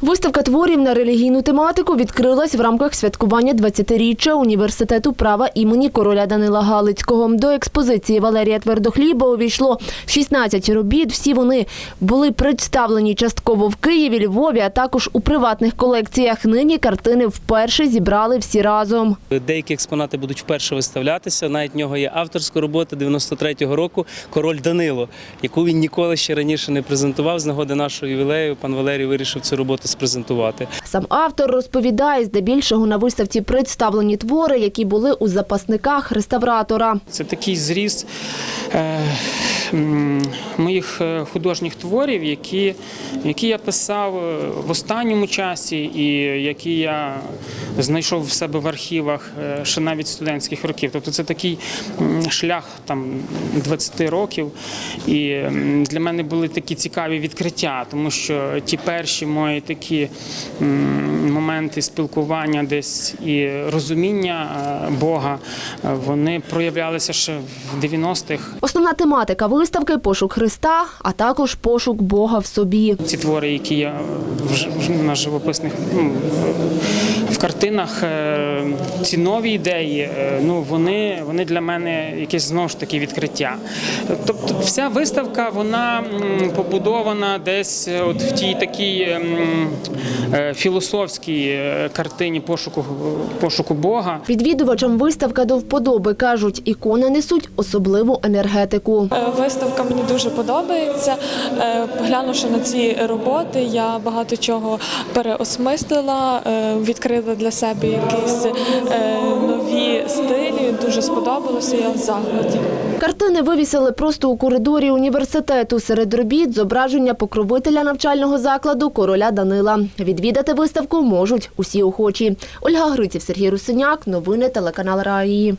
Виставка творів на релігійну тематику відкрилась в рамках святкування 20-річчя університету права імені короля Данила Галицького. До експозиції Валерія Твердохліба увійшло 16 робіт. Всі вони були представлені частково в Києві, Львові, а також у приватних колекціях. Нині картини вперше зібрали всі разом. Деякі експонати будуть вперше виставлятися. Навіть в нього є авторська робота 93-го року Король Данило, яку він ніколи ще раніше не презентував. З нагоди нашого ювілею пан Валерій вирішив цю роботу спрезентувати. Сам автор розповідає, здебільшого на виставці представлені твори, які були у запасниках реставратора. Це такий зріз е, моїх е, художніх творів, які, які я писав е, в останньому часі, і які я знайшов в себе в архівах е, ще навіть студентських років. Тобто це такий шлях там 20 років. І для мене були такі цікаві відкриття, тому що ті перші мої такі моменти спілкування десь і розуміння Бога, вони проявлялися ще в 90-х. Основна тематика виставки пошук Христа, а також пошук Бога в собі. Ці твори, які я в на живописних ну, в картинах, е, ці нові ідеї, е, ну вони, вони для мене якесь знову ж таки відкриття. Тобто, вся виставка вона побудована десь е, от в тій такій е, філософській картині пошуку пошуку Бога. Відвідувачам виставка до вподоби кажуть, ікони несуть особливу енергетику. Виставка мені дуже подобається. Е, Поглянувши на ці роботи, я багато чого переосмислила, е, відкрила для себе якісь е, нові стилі. Дуже сподобалося. Я в захваті. Картини вивісили просто у коридорі університету. Серед робіт зображення покровителя навчального закладу короля Данила. Відвідати виставку можуть усі охочі. Ольга Гриців, Сергій Русиняк. Новини телеканал Раї.